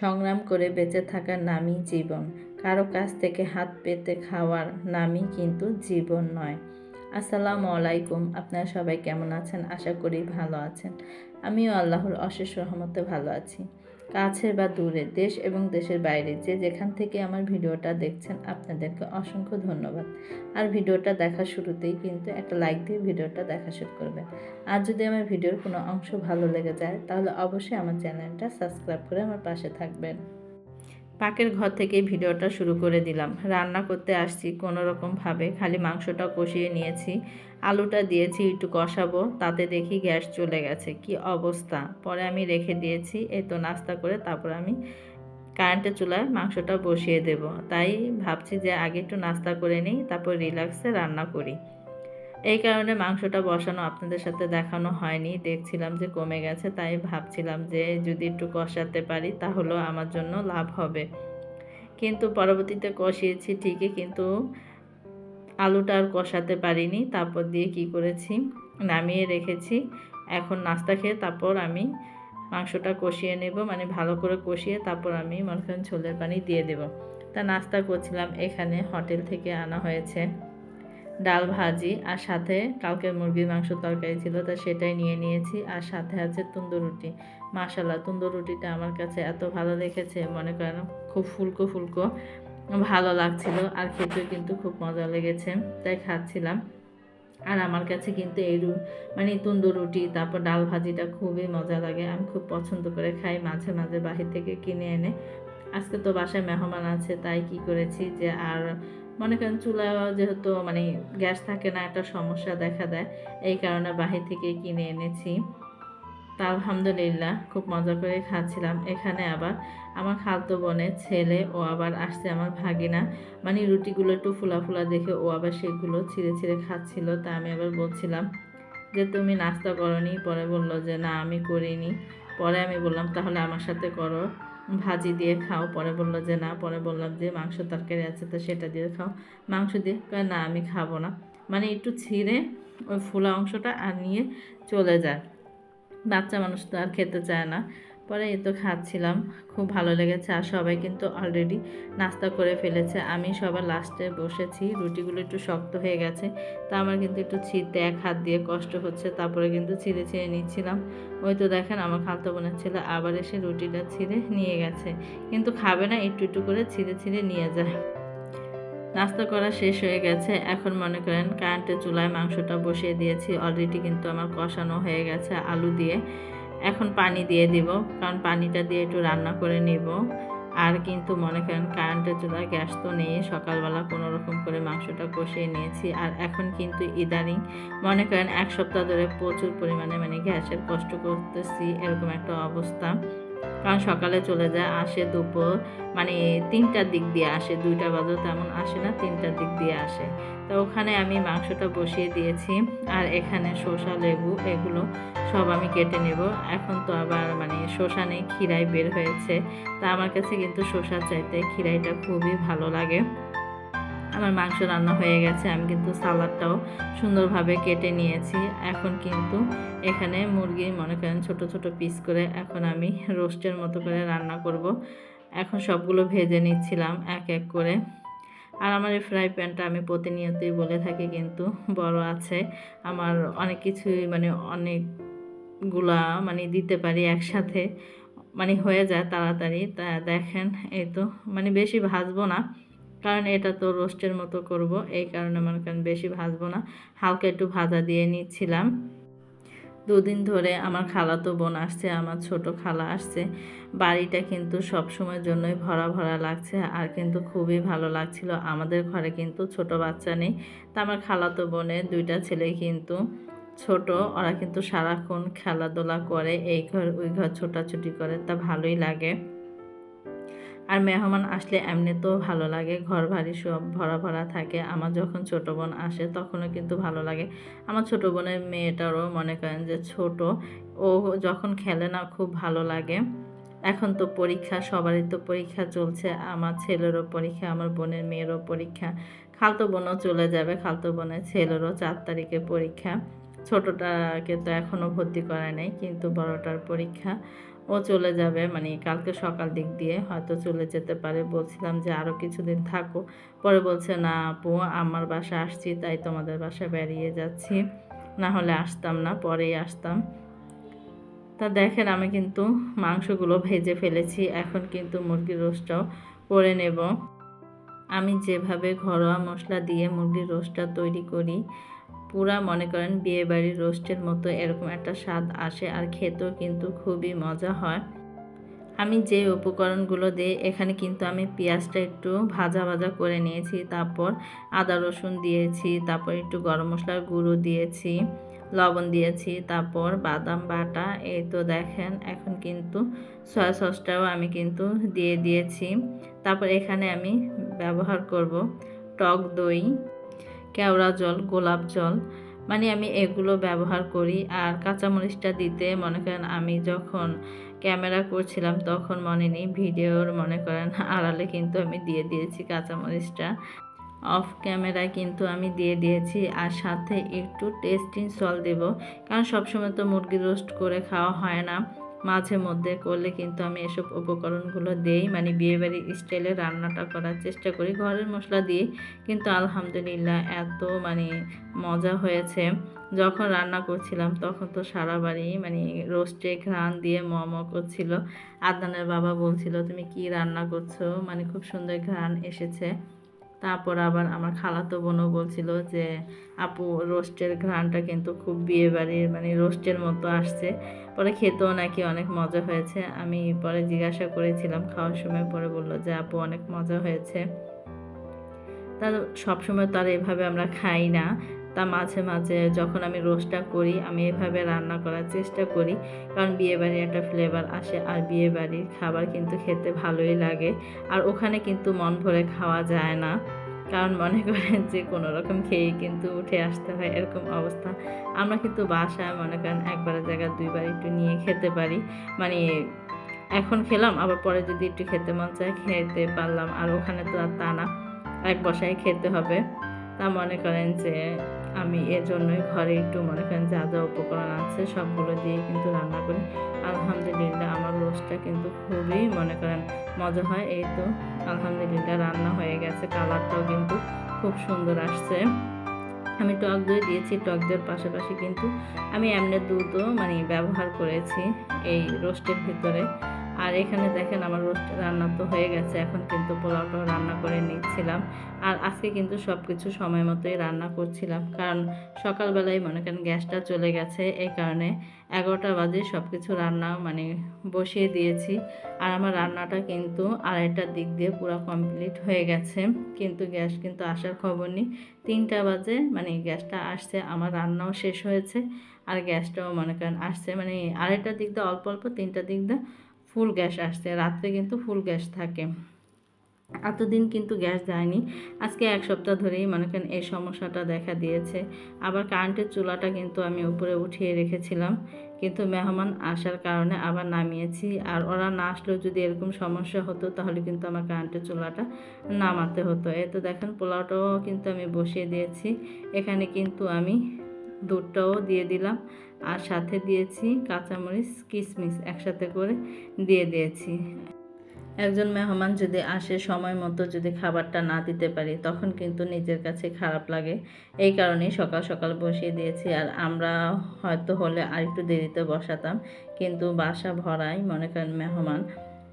সংগ্রাম করে বেঁচে থাকার নামই জীবন। কারও কাছ থেকে হাত পেতে খাওয়ার নামই কিন্তু জীবন নয়। আসসালামু আলাইকুম, আপনারা সবাই কেমন আছেন? আশা করি ভালো আছেন। আমিও আল্লাহর অশেষ রহমতে ভালো আছি। কাছে বা দূরে, দেশ এবং দেশের বাইরে, যে যেখান থেকে আমার ভিডিওটা দেখছেন আপনাদেরকে অসংখ্য ধন্যবাদ। আর ভিডিওটা দেখার শুরুতেই কিন্তু একটা লাইক দিয়ে ভিডিওটা দেখা শুরু করবেন। আর যদি আমার ভিডিওর কোনো অংশ ভালো লেগে যায়, তাহলে অবশ্যই আমার চ্যানেলটা সাবস্ক্রাইব করে আমার পাশে থাকবেন। পাকের ঘর থেকে ভিডিওটা শুরু করে দিলাম। রান্না করতে আসছি কোনো রকমভাবে খালি মাংসটা কষিয়ে নিয়েছি। আলুটা দিয়েছি, একটু কষাবো। তাতে দেখি গ্যাস চলে গেছে। কি অবস্থা? পরে আমি রেখে দিয়েছি। এই তো নাস্তা করে তারপর আমি কারেন্টের চুলায় মাংসটা বসিয়ে দেব। তাই ভাবছি যে আগে একটু নাস্তা করে নিই, তারপর রিল্যাক্সে রান্না করি। এই কারণে মাংসটা বসানো আপনাদের সাথে দেখানো হয়নি। দেখছিলাম যে কমে গেছে, তাই ভাবছিলাম যে যদি একটু কষাতে পারি তাহলেও আমার জন্য লাভ হবে। কিন্তু পরবর্তীতে কষিয়েছি ঠিকই, কিন্তু আলুটা আর কষাতে পারিনি। তারপর দিয়ে কি করেছি? নামিয়ে রেখেছি। এখন নাস্তা খেয়ে তারপর আমি মাংসটা কষিয়ে নেব মানে ভালো করে কষিয়ে তারপর আমি মনে করেন ছোলের পানি দিয়ে দেব। তা নাস্তা করছিলাম এখানে, হোটেল থেকে আনা হয়েছে। ডাল ভাজি আর সাথে কালকের মুরগির মাংস তরকারি ছিল, তা সেটাই নিয়ে নিয়েছি। আর সাথে আছে তন্দুর রুটি। মাশাল্লাহ তন্দুর রুটিটা আমার কাছে এত ভালো লেগেছে, মনে করেন খুব ফুলকো ফুলকো ভালো লাগছিল আর খেতেও কিন্তু খুব মজা লেগেছে, তাই খাচ্ছিলাম। আর আমার কাছে কিন্তু এই মানে তন্দুর রুটি, তারপর ডাল ভাজিটা খুবই মজা লাগে। আমি খুব পছন্দ করে খাই মাঝে মাঝে বাহির থেকে কিনে এনে। আজকে তো বাসায় মেহমান আছে, তাই কি করেছি যে আর মনে করেন চুলা যেহেতু মানে গ্যাস থাকে না, একটা সমস্যা দেখা দেয়। এই কারণে বাহির থেকে কিনে এনেছি। তা আলহামদুলিল্লাহ খুব মজা করে খাচ্ছিলাম। এখানে আবার আমার খালতো বোনের ছেলে, ও আবার আসছে আমার ভাগিনা। মানে রুটিগুলো একটু ফুলা ফুলা দেখে ও আবার সেগুলো ছিঁড়ে ছিঁড়ে খাচ্ছিল। তা আমি আবার বলছিলাম যে, তুমি নাস্তা করনি? পরে বলল যে, না, আমি করিনি। পরে আমি বললাম, তাহলে আমার সাথে করো। ভাজি দিয়ে খাও। পরে বলল যে, না। পরে বললাম যে, মাংস তরকারি আছে তো সেটা দিয়ে খাও। মাংস দিয়ে না, আমি খাব না। মানে একটু ছিঁড়ে ওই ফোলা অংশটা আর নিয়ে চলে যায়। বাচ্চা মানুষ তো আর খেতে চায় না। পরে এই তো খাচ্ছিলাম, খুব ভালো লেগেছে আর সবাই কিন্তু অলরেডি নাস্তা করে ফেলেছে। আমি সবার লাস্টে বসেছি, রুটিগুলো একটু শক্ত হয়ে গেছে, তা আমার কিন্তু একটু ছিঁড়তে এক হাত দিয়ে কষ্ট হচ্ছে, তারপরে কিন্তু ছিঁড়ে ছিঁড়ে নিচ্ছিলাম। ওই তো দেখেন আমার খালতো বোনের ছেলে আবার এসে রুটিটা ছিঁড়ে নিয়ে গেছে, কিন্তু খাবে না, একটু একটু করে ছিঁড়ে ছিঁড়ে নিয়ে যায়। নাস্তা করা শেষ হয়ে গেছে, এখন মনে করেন কারেন্টের চুলায় মাংসটা বসিয়ে দিয়েছি অলরেডি কিন্তু আমার কষানো হয়ে গেছে আলু দিয়ে। এখন পানি দিয়ে দিব, কারণ পানিটা দিয়ে একটু রান্না করে নিব। আর কিন্তু মনে করেন কারেন্টের চুলা গ্যাস তো নেই, সকালবেলা কোনো রকম করে মাংসটা কষিয়ে নিয়েছি। আর এখন কিন্তু ইদানিং মনে করেন এক সপ্তাহ ধরে প্রচুর পরিমাণে মানে গ্যাসের কষ্ট করতেছি, এরকম একটা অবস্থা। কারণ সকালে চলে যায়, আসে দুপুর মানে তিনটার দিক দিয়ে আসে, দুইটা বাজও তেমন আসে না, তিনটার দিক দিয়ে আসে। তো ওখানে আমি মাংসটা বসিয়ে দিয়েছি, আর এখানে শসা, লেবু এগুলো সব আমি কেটে নেব। এখন তো আবার মানে শসা নেই খিরাই বের হয়েছে। তা আমার কাছে কিন্তু শসা চাইতে খিরাইটা খুবই ভালো লাগে। আমার মাংস রান্না হয়ে গেছে, আমি কিন্তু সালাডটাও সুন্দরভাবে কেটে নিয়েছি। এখন কিন্তু এখানে মুরগি মনে করেন ছোট ছোট পিস করে এখন আমি রোস্টের মতো করে রান্না করব। এখন সবগুলো ভেজে নিচ্ছিলাম এক এক করে। আর আমার এই ফ্রাই প্যানটা আমি প্রতিনিয়তই বলে থাকি কিন্তু বড় আছে। আমার অনেক কিছুই মানে অনেকগুলা মানে দিতে পারি একসাথে। মানে হয়ে যায় তাড়াতাড়ি। তা দেখেন, এই তো। মানে বেশি ভাজবো না, কারণ এটা তো রোস্টের মতো করব। এই কারণে মনে করেন বেশি ভাজবো না। হালকা একটু ভাজা দিয়ে নিচ্ছিলাম। দুদিন ধরে আমার খালাতো বোন আসছে, আমার ছোট খালা আসছে। বাড়িটা কিন্তু সব সময়ের জন্যই ভরা ভরা লাগছে, আর কিন্তু খুবই ভালো লাগছিল। আমাদের ঘরে কিন্তু ছোট বাচ্চা নেই। তা আমার খালাতো বোনের দুইটা ছেলে কিন্তু। ছোট, ওরা কিন্তু সারাক্ষণ খেলাধুলা করে, এই ঘর, ওই ঘর ছোটাছুটি করে, তা ভালোই লাগে। আর মেহমান আসলে এমনিতেও ভালো লাগে ঘর ভারী সব ভরা ভরা থাকে। আমার যখন ছোট বোন আসে, তখনও কিন্তু ভালো লাগে। আমার ছোট বোনের মেয়েটারও মনে করেন যে ছোট, ও যখন খেলে না খুব ভালো লাগে। এখন তো পরীক্ষা, সবারই তো পরীক্ষা চলছে। আমার ছেলেরও পরীক্ষা, আমার বোনের মেয়েরও পরীক্ষা। খালতো বোনও চলে যাবে, খালতো বোনের ছেলেরও চার তারিখে পরীক্ষা। ছোটোটাকে তো এখনও ভর্তি করা নেই, কিন্তু বড়টার পরীক্ষা। ও চলে যাবে মানে কালকে সকাল দিক দিয়ে হয়তো চলে যেতে পারে। বলছিলাম যে আরও কিছুদিন থাকো। পরে বলছে, না আপু, আমার বাসা আসছি, তাই তোমাদের বাসা বেরিয়ে যাচ্ছি। না হলে আসতাম না, পরেই আসতাম। তা দেখেন, আমি কিন্তু মাংসগুলো ভেজে ফেলেছি। এখন কিন্তু মুরগির রোস্টটাও করে নেব। আমি যেভাবে ঘরোয়া মশলা দিয়ে মুরগির রোস্টটা তৈরি করি পুরা মনে করেন বিয়েবাড়ির রোস্টের মতো এরকম একটা স্বাদ আসে আর খেতেও কিন্তু খুবই মজা হয়। আমি যে উপকরণগুলো দিই এখানে কিন্তু আমি পেঁয়াজটা একটু ভাজা ভাজা করে নিয়েছি, তারপর আদা রসুন দিয়েছি, তারপর একটু গরম মশলার গুঁড়ো দিয়েছি, লবণ দিয়েছি, তারপর বাদাম বাটা, এই তো দেখেন এখন কিন্তু সয়া সসটাও আমি কিন্তু দিয়ে দিয়েছি। তারপর এখানে আমি ব্যবহার করব টক দই। কেওড়া জল, গোলাপ জল মানে আমি এগুলো ব্যবহার করি। আর কাঁচামরিচটা দিতে মনে করেন আমি যখন ক্যামেরা করছিলাম তখন মনে নেই, ভিডিওর মনে করেন আড়ালে কিন্তু আমি দিয়ে দিয়েছি কাঁচামরিচটা। অফ ক্যামেরায় কিন্তু আমি দিয়ে দিয়েছি আর সাথে একটু টেস্টিং সল দেব। কারণ সবসময় তো মুরগি রোস্ট করে খাওয়া হয় না। মাঝে মধ্যে করলে কিন্তু আমি এসব উপকরণগুলো দেই। মানে বিয়েবাড়ির স্টাইলে রান্নাটা করার চেষ্টা করি। ঘরের মশলা দিয়ে কিন্তু আলহামদুলিল্লাহ এত মানে মজা হয়েছে। যখন রান্না করছিলাম তখন তো সারা বাড়ি মানে রোস্টে ঘ্রাণ দিয়ে ম ম করছিল। আদনানের বাবা বলছিল, তুমি কি রান্না করছ? মানে খুব সুন্দর ঘ্রাণ এসেছে। তারপর আবার আমার খালাতো বোনও বলছিল যে, আপু, রোস্টের ঘ্রাণটা কিন্তু খুব বিয়ে বাড়ির মানে রোস্টের মতো আসছে। পরে খেতেও নাকি অনেক মজা হয়েছে। আমি পরে জিজ্ঞাসা করেছিলাম খাওয়ার সময়, পরে বলল যে, আপু, অনেক মজা হয়েছে। তা সবসময় তো আর এভাবে আমরা খাই না। তা মাঝে মাঝে যখন আমি রোস্টটা করি, আমি এভাবে রান্না করার চেষ্টা করি। কারণ বিয়েবাড়ির একটা ফ্লেভার আসে আর বিয়েবাড়ির খাবার কিন্তু খেতে ভালোই লাগে। আর ওখানে কিন্তু মন ভরে খাওয়া যায় না। কারণ মনে করেন যে কোনো রকম খেয়ে কিন্তু উঠে আসতে হয় এরকম অবস্থা। আমরা কিন্তু বাসায় মনে করেন একবারের জায়গায় দুইবার একটু নিয়ে খেতে পারি। মানে এখন খেলাম, আবার পরে যদি একটু খেতে মন চায় খেতে পারলাম। আর ওখানে তো আর তা না, এক বসায় খেতে হবে। তা মনে করেন যে আমি এর জন্যই ঘরে একটু মনে করেন যা যা উপকরণ আছে সবগুলো দিয়ে কিন্তু রান্না করি। আলহামদুলিল্লাহ আমার রোস্টটা কিন্তু খুবই মনে করেন মজা হয়। এই তো আলহামদুলিল্লাহ রান্না হয়ে গেছে। কালারটাও কিন্তু খুব সুন্দর আসছে। আমি টক দই দিয়েছি। টক দইয়ের পাশাপাশি কিন্তু আমি এমনি দুধও মানে ব্যবহার করেছি এই রোস্টের ভিতরে। আর এখানে দেখেন আমার রোস্ট রান্না তো হয়ে গেছে, এখন কিন্তু পোলাওটাও রান্না করে নিচ্ছিলাম। আর আজকে কিন্তু সব কিছু সময় মতোই রান্না করছিলাম, কারণ সকালবেলায় মনে করেন গ্যাসটা চলে গেছে, এই কারণে এগারোটা বাজে সব কিছু রান্না মানে বসিয়ে দিয়েছি। আর আমার রান্নাটা কিন্তু আড়াইটার দিক দিয়ে পুরো কমপ্লিট হয়ে গেছে, কিন্তু গ্যাস কিন্তু আসার খবর নেই। তিনটা বাজে মানে গ্যাসটা আসছে, আমার রান্নাও শেষ হয়েছে, আর গ্যাসটাও মনে করেন আসছে মানে আড়াইটার দিক দিয়ে, অল্প অল্প তিনটার দিক দিয়ে ফুল গ্যাস আসছে, রাত্রে কিন্তু ফুল গ্যাস থাকে। এতদিন কিন্তু গ্যাস যায়নি। আজকে এক সপ্তাহ ধরেই মনে করেন এই সমস্যাটা দেখা দিয়েছে। আবার কারেন্টের চুলাটা কিন্তু আমি উপরে উঠিয়ে রেখেছিলাম। কিন্তু মেহমান আসার কারণে আবার নামিয়েছি। আর ওরা না আসলেও যদি এরকম সমস্যা হতো, তাহলে কিন্তু আমার কারেন্টের চুলাটা নামাতে হতো। এ তো দেখেন, পোলাওটাও কিন্তু আমি বসিয়ে দিয়েছি। এখানে কিন্তু আমি দুধটাও দিয়ে দিলাম। আর সাথে দিয়েছি কাঁচামরিচ কিশমিশ একসাথে করে দিয়ে দিয়েছি। একজন মেহমান যদি আসে সময় মতো যদি খাবারটা না দিতে পারি, তখন কিন্তু নিজের কাছে খারাপ লাগে। এই কারণেই সকাল সকাল বসিয়ে দিয়েছি। আর আমরা হয়তো হলে আর একটু দেরিতে বসাতাম, কিন্তু বাসা ভরাই মনে করেন মেহমান,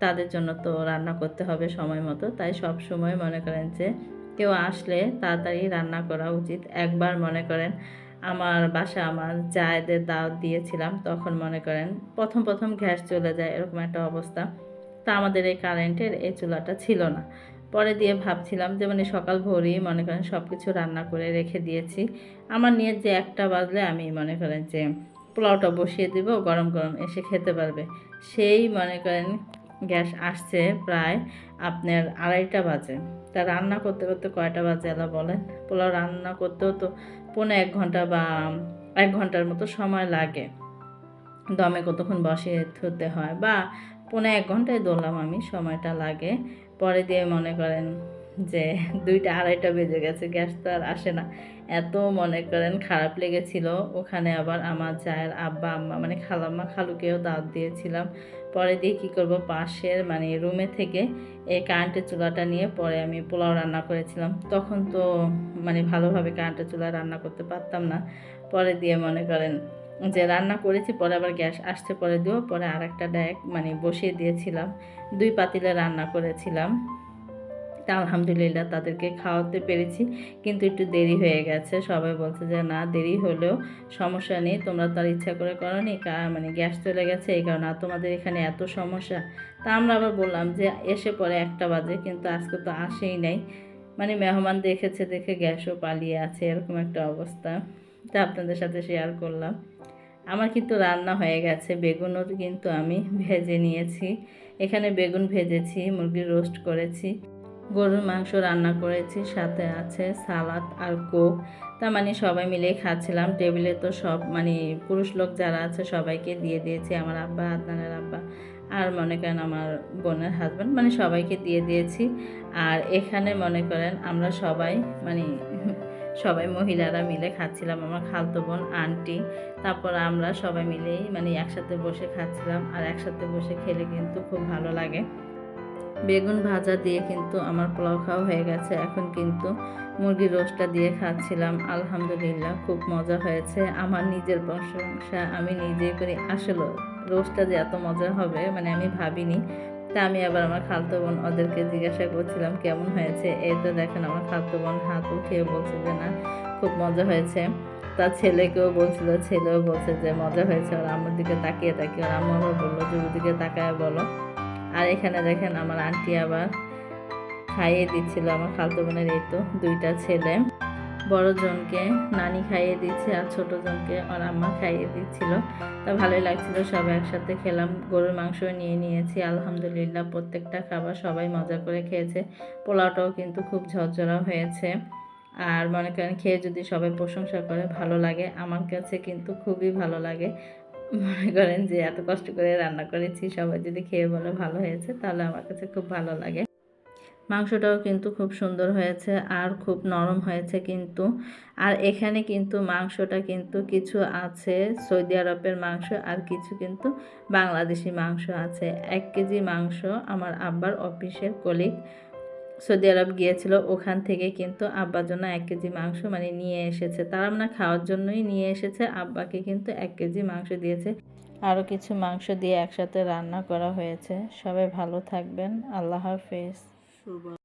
তাদের জন্য তো রান্না করতে হবে সময় মতো। তাই সব সময় মনে করেন যে কেউ আসলে তাড়াতাড়ি রান্না করা উচিত। একবার মনে করেন আমার বাসা আমার জায়দের দাওয়াত দিয়েছিলাম। তখন মনে করেন প্রথম প্রথম গ্যাস চলে যায় এরকম একটা অবস্থা। তা আমাদের এই কারেন্টের এই চুলাটা ছিল না। পরে দিয়ে ভাবছিলাম যে মানে সকাল ভোরেই মনে করেন সব কিছু রান্না করে রেখে দিয়েছি। আমার নিয়ে যে একটা বাজলে আমি মনে করেন যে পোলাওটা বসিয়ে দিব, গরম গরম এসে খেতে পারবে। সেই মনে করেন গ্যাস আসছে প্রায় আপনার আড়াইটা বাজে। তা রান্না করতে করতে কয়টা বাজে এলা বলেন? পোলাও রান্না করতেও তো পৌনে এক ঘণ্টা বা এক ঘণ্টার মতো সময় লাগে। দমে কতক্ষণ বসে ধরতে হয় বা পৌনে এক ঘন্টায় দৌড়লাম আমি, সময়টা লাগে। পরে দিয়ে মনে করেন যে দুইটা আড়াইটা বেজে গেছে, গ্যাস তো আর আসে না। এত মনে করেন খারাপ লেগেছিল। ওখানে আবার আমার চায়ের আব্বা, আম্মা মানে খালাম্মা খালুকেও দাওয়াত দিয়েছিলাম। পরে দিয়ে কী করব? পাশের মানে রুমে থেকে এই কারেন্টের চুলাটা নিয়ে পরে আমি পোলাও রান্না করেছিলাম। তখন তো মানে ভালোভাবে কারেন্টের চুলা রান্না করতে পারতাম না। পরে দিয়ে মনে করেন যে রান্না করেছি, পরে আবার গ্যাস আসতে পরে দিও পরে আর একটা ড্যাক মানে বসিয়ে দিয়েছিলাম। দুই পাতিলে রান্না করেছিলাম। তা আলহামদুলিল্লাহ তাদেরকে খাওয়াতে পেরেছি। কিন্তু একটু দেরি হয়ে গেছে। সবাই বলছে যে, না, দেরি হলেও সমস্যা নেই। তোমরা তার ইচ্ছা করে করো নি মানে গ্যাস চলে গেছে এই কারণে। আর তোমাদের এখানে এত সমস্যা। তা আমরা আবার বললাম যে, এসে পরে একটা বাজে, কিন্তু আজকে তো আসেই নাই। মানে মেহমান দেখেছে, দেখে গ্যাসও পালিয়ে আছে, এরকম একটা অবস্থা। তা আপনাদের সাথে শেয়ার করলাম। আমার কিন্তু রান্না হয়ে গেছে। বেগুনও কিন্তু আমি ভেজে নিয়েছি। এখানে বেগুন ভেজেছি, মুরগির রোস্ট করেছি। গরুর মাংস রান্না করেছি, সাথে আছে সালাদ আর কোক। তার মানে সবাই মিলেই খাচ্ছিলাম। টেবিলে তো সব মানে পুরুষ লোক যারা আছে সবাইকে দিয়ে দিয়েছি, আমার আব্বা, আদনানের আব্বা আর মনে করেন আমার বোনের হাজব্যান্ড মানে সবাইকে দিয়ে দিয়েছি। আর এখানে মনে করেন আমরা সবাই মানে সবাই মহিলারা মিলে খাচ্ছিলাম, আমার খালতো বোন, আন্টি। তারপর আমরা সবাই মিলেই মানে একসাথে বসে খাচ্ছিলাম আর একসাথে বসে খেলে কিন্তু খুব ভালো লাগে। বেগুন ভাজা দিয়ে কিন্তু আমার পোলাও খাওয়া হয়ে গেছে। এখন কিন্তু মুরগির রোস্টটা দিয়ে খাচ্ছিলাম। আলহামদুলিল্লাহ, খুব মজা হয়েছে। আমার নিজের প্রশংসা, আমি নিজেই করি। আসলে রোস্টটা যে এত মজা হবে মানে আমি ভাবিনি। তা আমি আবার আমার খালতো বোন ওদেরকে জিজ্ঞাসা করছিলাম, কেমন হয়েছে? এই তো দেখেন আমার খালতো বোন হাত উঠিয়ে বলছে যে, না, খুব মজা হয়েছে। তার ছেলেকেও বলছিল, ছেলেও বলছে যে, মজা হয়েছে। ওর আমার দিকে তাকিয়ে তাকিয়ে ওর আবার বলল যে ওদিকে তাকায় বলো। আর এখানে দেখেন আমার আন্টি আবার খাইয়ে দিচ্ছিল, আমার খালতো বোনের এই তো দুইটা ছেলে। বড় জনকে নানি খাইয়ে দিচ্ছে আর ছোট জনকে ওর আম্মা খাইয়ে দিচ্ছিল। তা ভালোই লাগছিল, সবাই একসাথে খেলাম, গরুর মাংস নিয়ে নিয়েছি, আলহামদুলিল্লাহ প্রত্যেকটা খাবার সবাই মজা করে খেয়েছে। পোলাওটাও কিন্তু খুব ঝরঝরা হয়েছে। আর মনে করেন খেয়ে যদি সবাই প্রশংসা করে, ভালো লাগে। আমার কাছে কিন্তু খুবই ভালো লাগে। মনে করেন যে এত কষ্ট করে রান্না করেছি, সবাই যদি খেয়ে বলে ভালো হয়েছে, তাহলে আমার কাছে খুব ভালো লাগে। মাংসটাও কিন্তু খুব সুন্দর হয়েছে আর খুব নরম হয়েছে কিন্তু। আর এখানে কিন্তু মাংসটা কিন্তু কিছু আছে, সৌদি আরবের মাংস আর কিছু কিন্তু বাংলাদেশি মাংস আছে। এক কেজি মাংস আমার আব্বার অফিসের কলিগ সৌদি আরব গিয়েছিল, ওখান থেকে কিন্তু আব্বার জন্য এক কেজি মাংস মানে নিয়ে এসেছে। তারা আমরা খাওয়ার জন্যই নিয়ে এসেছে, আব্বাকে কিন্তু এক কেজি মাংস দিয়েছে। আরও কিছু মাংস দিয়ে একসাথে রান্না করা হয়েছে। সবাই ভালো থাকবেন। আল্লাহ হাফেজ।